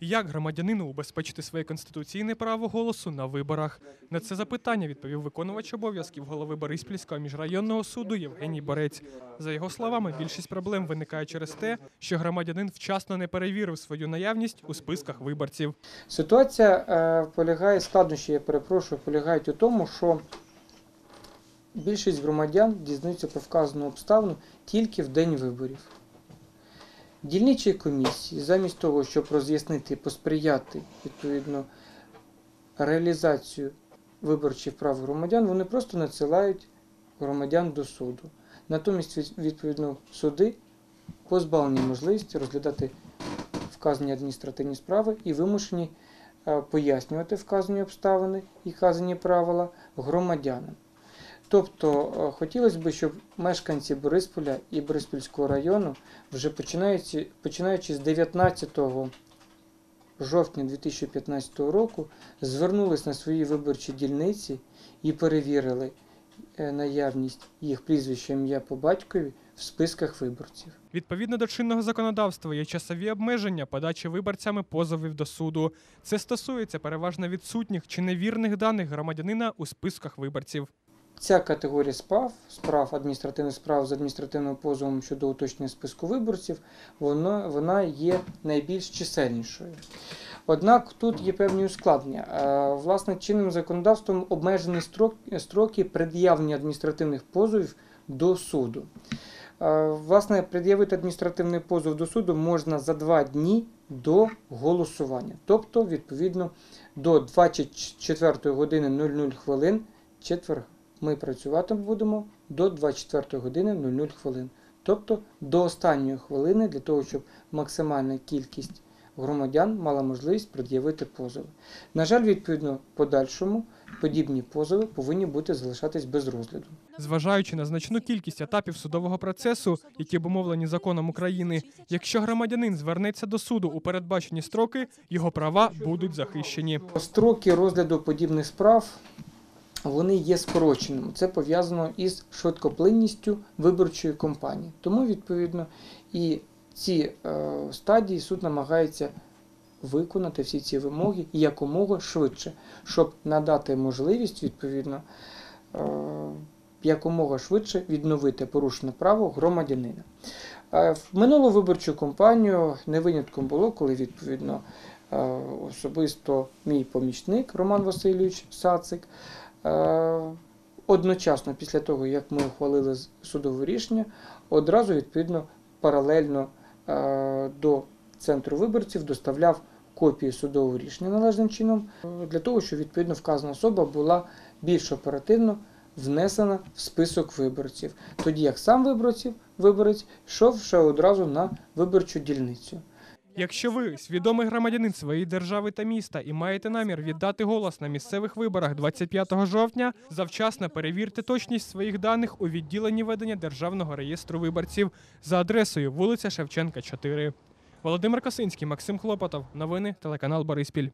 Як громадянину убезпечити своє конституційне право голосу на виборах? На це запитання відповів виконувач обов'язків голови Бориспільського міжрайонного суду Євгеній Борець. За його словами, більшість проблем виникає через те, що громадянин вчасно не перевірив свою наявність у списках виборців. Ситуація е, полягає, складнощі, я перепрошую, полягають у тому, що більшість громадян дізнаються про вказану обставину тільки в день виборів. Дільничі комісії, замість того, щоб роз'яснити і посприяти відповідно реалізацію виборчих прав громадян, вони просто надсилають громадян до суду. Натомість, відповідно, суди позбавлені можливості розглядати вказані адміністративні справи і вимушені е, пояснювати вказані обставини і вказані правила громадянам. Тобто е, хотілося б, щоб мешканці Борисполя і Бориспільського району вже починаючи, починаючи з 19 жовтня 2015 року звернулись на свої виборчі дільниці і перевірили е, наявність їх прізвища ім'я по батькові в списках виборців. Відповідно до чинного законодавства є часові обмеження подачі виборцями позовів до суду. Це стосується переважно відсутніх чи невірних даних громадянина у списках виборців. Ця категорія справ, справ адміністративних справ з адміністративним позовом щодо уточнення списку виборців, вона, вона є найбільш чисельнішою. Однак тут є певні ускладнення. Е, Власне, чинним законодавством обмежені строк, строки пред'явлення адміністративних позовів до суду. Е, Власне, пред'явити адміністративний позов до суду можна за два дні до голосування, тобто, відповідно, до 24 години 00 хвилин четвер ми працювати будемо до 24 години 00 хвилин. Тобто до останньої хвилини для того, щоб максимальна кількість громадян мала можливість пред'явити позови. На жаль, відповідно, подальшому подібні позови повинні бути залишатись без розгляду. Зважаючи на значну кількість етапів судового процесу, які обумовлені законом України, якщо громадянин звернеться до суду у передбачені строки, його права будуть захищені. Строки розгляду подібних справ вони є скороченими. Це пов'язано із швидкоплинністю виборчої кампанії. Тому, відповідно, і ці е, стадії суд намагається виконати всі ці вимоги якомога швидше, щоб надати можливість, відповідно, е, якомога швидше відновити порушене право громадянина. Е, В минулу виборчу кампанію не винятком було, коли відповідно особисто мій помічник Роман Васильович Сацик. Е, Одночасно після того, як ми ухвалили судове рішення, одразу відповідно паралельно е, до центру виборців доставляв копії судового рішення належним чином для того, щоб відповідно вказана особа була більш оперативно внесена в список виборців, тоді як сам виборців, виборець йшов ще одразу на виборчу дільницю. Якщо ви свідомий громадянин своєї держави та міста і маєте намір віддати голос на місцевих виборах 25 жовтня, завчасно перевірте точність своїх даних у відділенні ведення державного реєстру виборців за адресою вулиця Шевченка, 4. Володимир Косинський, Максим Хлопотов. Новини телеканал Бориспіль.